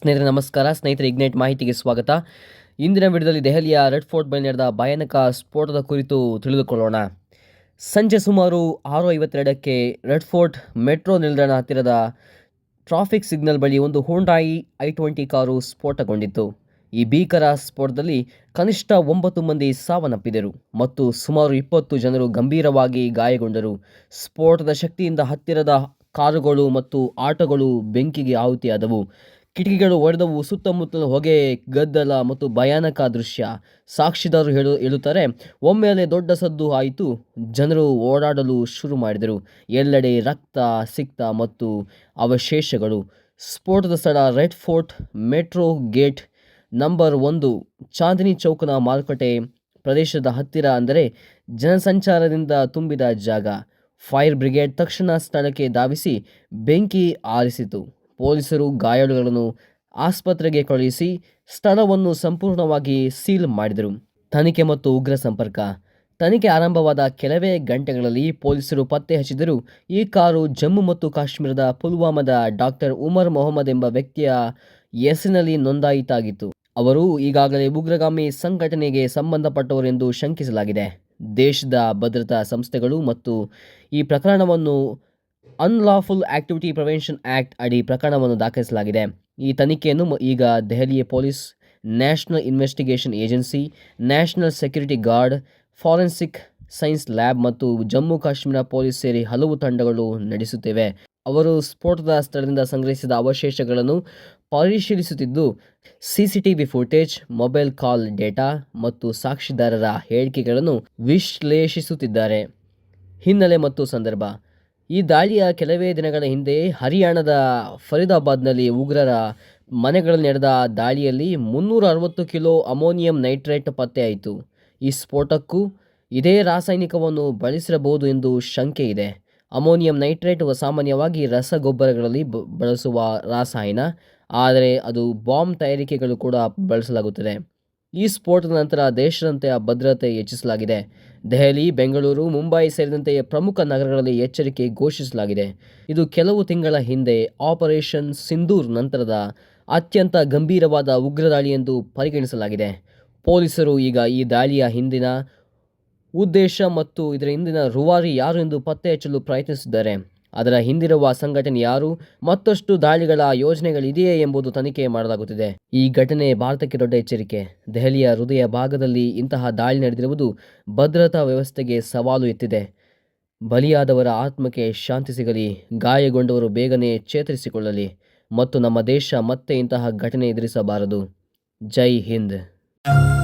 ಸ್ನೇಹಿತರೆ, ನಮಸ್ಕಾರ. ಸ್ನೇಹಿತರೆ ಇಗ್ನೈಟ್ ಮಾಹಿತಿಗೆ ಸ್ವಾಗತ. ಇಂದಿನ ವಿಡಿಯೋದಲ್ಲಿ ದೆಹಲಿಯ ರೆಡ್ ಫೋರ್ಟ್ ಬಳಿ ನಡೆದ ಭಯಾನಕ ಸ್ಫೋಟದ ಕುರಿತು ತಿಳಿದುಕೊಳ್ಳೋಣ. ಸಂಜೆ ಸುಮಾರು ಆರು ಐವತ್ತೆರಡಕ್ಕೆ ರೆಡ್ ಫೋರ್ಟ್ ಮೆಟ್ರೋ ನಿಲ್ದಾಣ ಹತ್ತಿರದ ಟ್ರಾಫಿಕ್ ಸಿಗ್ನಲ್ ಬಳಿ ಒಂದು ಹೋಂಡಾಯಿ ಐ ಟ್ವೆಂಟಿ ಕಾರು ಸ್ಫೋಟಗೊಂಡಿತ್ತು. ಈ ಭೀಕರ ಸ್ಫೋಟದಲ್ಲಿ ಕನಿಷ್ಠ ಒಂಬತ್ತು ಮಂದಿ ಸಾವನ್ನಪ್ಪಿದರು ಮತ್ತು ಸುಮಾರು ಇಪ್ಪತ್ತು ಜನರು ಗಂಭೀರವಾಗಿ ಗಾಯಗೊಂಡರು. ಸ್ಫೋಟದ ಶಕ್ತಿಯಿಂದ ಹತ್ತಿರದ ಕಾರುಗಳು ಮತ್ತು ಆಟೋಗಳು ಬೆಂಕಿಗೆ ಆಹುತಿಯಾದವು. ಕಿಟಕಿಗಳು ಒಡೆದವು, ಸುತ್ತಮುತ್ತಲು ಹೊಗೆ, ಗದ್ದಲ ಮತ್ತು ಭಯಾನಕ ದೃಶ್ಯ. ಸಾಕ್ಷಿದಾರರು ಹೇಳು, ಹೇಳುತ್ತಾರೆ, ಒಮ್ಮೆಲೆ ದೊಡ್ಡ ಸದ್ದು ಆಯಿತು, ಜನರು ಓಡಾಡಲು ಶುರು ಮಾಡಿದರು. ಎಲ್ಲೆಡೆ ರಕ್ತ ಸಿಕ್ತ ಮತ್ತು ಅವಶೇಷಗಳು. ಸ್ಫೋಟದ ಸ್ಥಳ Red Fort metro gate number ಒಂದು, ಚಾಂದಿನಿ ಚೌಕನ ಮಾರುಕಟ್ಟೆ ಪ್ರದೇಶದ ಹತ್ತಿರ ಅಂದರೆ ಜನಸಂಚಾರದಿಂದ ತುಂಬಿದ ಜಾಗ. ಫೈರ್ ಬ್ರಿಗೇಡ್ ತಕ್ಷಣ ಸ್ಥಳಕ್ಕೆ ಧಾವಿಸಿ ಬೆಂಕಿ ಆರಿಸಿತು. ಪೊಲೀಸರು ಗಾಯಾಳುಗಳನ್ನು ಆಸ್ಪತ್ರೆಗೆ ಕಳುಹಿಸಿ ಸ್ಥಳವನ್ನು ಸಂಪೂರ್ಣವಾಗಿ ಸೀಲ್ ಮಾಡಿದರು. ತನಿಖೆ ಮತ್ತು ಉಗ್ರ ಸಂಪರ್ಕ. ತನಿಖೆ ಆರಂಭವಾದ ಕೆಲವೇ ಗಂಟೆಗಳಲ್ಲಿ ಪೊಲೀಸರು ಪತ್ತೆ ಹಚ್ಚಿದರು ಈ ಕಾರು ಜಮ್ಮು ಮತ್ತು ಕಾಶ್ಮೀರದ ಪುಲ್ವಾಮಾದ ಡಾಕ್ಟರ್ ಉಮರ್ ಮೊಹಮ್ಮದ್ ಎಂಬ ವ್ಯಕ್ತಿಯ ಹೆಸರಿನಲ್ಲಿ ನೋಂದಾಯಿತಾಗಿತ್ತು. ಅವರು ಈಗಾಗಲೇ ಉಗ್ರಗಾಮಿ ಸಂಘಟನೆಗೆ ಸಂಬಂಧಪಟ್ಟವರೆಂದು ಶಂಕಿಸಲಾಗಿದೆ. ದೇಶದ ಭದ್ರತಾ ಸಂಸ್ಥೆಗಳು ಮತ್ತು ಈ ಪ್ರಕರಣವನ್ನು ಅನ್ಲಾಫುಲ್ ಆಕ್ಟಿವಿಟಿ ಪ್ರಿವೆನ್ಷನ್ ಆ್ಯಕ್ಟ್ ಅಡಿ ಪ್ರಕರಣವನ್ನು ದಾಖಲಿಸಲಾಗಿದೆ. ಈ ತನಿಖೆಯನ್ನು ಈಗ ದೆಹಲಿಯ police, national investigation agency, national security guard, forensic science lab ಮತ್ತು ಜಮ್ಮು ಕಾಶ್ಮೀರ ಪೊಲೀಸ್ ಸೇರಿ ಹಲವು ತಂಡಗಳು ನಡೆಸುತ್ತಿವೆ. ಅವರು ಸ್ಫೋಟದ ಸ್ಥಳದಿಂದ ಸಂಗ್ರಹಿಸಿದ ಅವಶೇಷಗಳನ್ನು ಪರಿಶೀಲಿಸುತ್ತಿದ್ದು, CCTV footage, mobile call data ಮತ್ತು ಸಾಕ್ಷಿದಾರರ ಹೇಳಿಕೆಗಳನ್ನು ವಿಶ್ಲೇಷಿಸುತ್ತಿದ್ದಾರೆ. ಹಿನ್ನೆಲೆ ಮತ್ತು ಸಂದರ್ಭ. ಈ ದಾಳಿಯ ಕೆಲವೇ ದಿನಗಳ ಹಿಂದೆ ಹರಿಯಾಣದ ಫರೀದಾಬಾದ್ನಲ್ಲಿ ಉಗ್ರರ ಮನೆಗಳಲ್ಲಿ ನಡೆದ ದಾಳಿಯಲ್ಲಿ ಮುನ್ನೂರ ಅರವತ್ತು ಕಿಲೋ ಅಮೋನಿಯಂ ನೈಟ್ರೇಟ್ ಪತ್ತೆಯಾಯಿತು ಈ ಸ್ಫೋಟಕ್ಕೂ ಇದೇ ರಾಸಾಯನಿಕವನ್ನು ಬಳಸಿರಬಹುದು ಎಂದು ಶಂಕೆ ಇದೆ. ಅಮೋನಿಯಂ ನೈಟ್ರೇಟ್ ಸಾಮಾನ್ಯವಾಗಿ ರಸಗೊಬ್ಬರಗಳಲ್ಲಿ ಬಳಸುವ ರಾಸಾಯನ, ಆದರೆ ಅದು ಬಾಂಬ್ ತಯಾರಿಕೆಗಳು ಕೂಡ ಬಳಸಲಾಗುತ್ತದೆ. ಈ ಸ್ಫೋಟದ ನಂತರ ದೇಶದಂತೆ ಭದ್ರತೆ ಹೆಚ್ಚಿಸಲಾಗಿದೆ. ದೆಹಲಿ, ಬೆಂಗಳೂರು, ಮುಂಬೈ ಸೇರಿದಂತೆ ಪ್ರಮುಖ ನಗರಗಳಲ್ಲಿ ಎಚ್ಚರಿಕೆ ಘೋಷಿಸಲಾಗಿದೆ. ಇದು ಕೆಲವು ತಿಂಗಳ ಹಿಂದೆ ಆಪರೇಷನ್ ಸಿಂಧೂರ್ ನಂತರದ ಅತ್ಯಂತ ಗಂಭೀರವಾದ ಉಗ್ರ ದಾಳಿ ಎಂದು ಪರಿಗಣಿಸಲಾಗಿದೆ. ಪೊಲೀಸರು ಈಗ ಈ ದಾಳಿಯ ಹಿಂದಿನ ಉದ್ದೇಶ ಮತ್ತು ಇದರ ಹಿಂದಿನ ರೂವಾರಿ ಯಾರು ಎಂದು ಪತ್ತೆ ಹಚ್ಚಲು ಪ್ರಯತ್ನಿಸಿದ್ದಾರೆ. ಅದರ ಹಿಂದಿರುವ ಸಂಘಟನೆ ಯಾರು, ಮತ್ತಷ್ಟು ದಾಳಿಗಳ ಯೋಜನೆಗಳಿದೆಯೇ ಎಂಬುದು ತನಿಖೆ ಮಾಡಲಾಗುತ್ತಿದೆ. ಈ ಘಟನೆ ಭಾರತಕ್ಕೆ ದೊಡ್ಡ ಎಚ್ಚರಿಕೆ. ದೆಹಲಿಯ ಹೃದಯ ಭಾಗದಲ್ಲಿ ಇಂತಹ ದಾಳಿ ನಡೆದಿರುವುದು ಭದ್ರತಾ ವ್ಯವಸ್ಥೆಗೆ ಸವಾಲು ಎತ್ತಿದೆ. ಬಲಿಯಾದವರ ಆತ್ಮಕ್ಕೆ ಶಾಂತಿ ಸಿಗಲಿ, ಗಾಯಗೊಂಡವರು ಬೇಗನೆ ಚೇತರಿಸಿಕೊಳ್ಳಲಿ, ಮತ್ತು ನಮ್ಮ ದೇಶ ಮತ್ತೆ ಇಂತಹ ಘಟನೆ ಎದುರಿಸಬಾರದು. ಜೈ ಹಿಂದ್.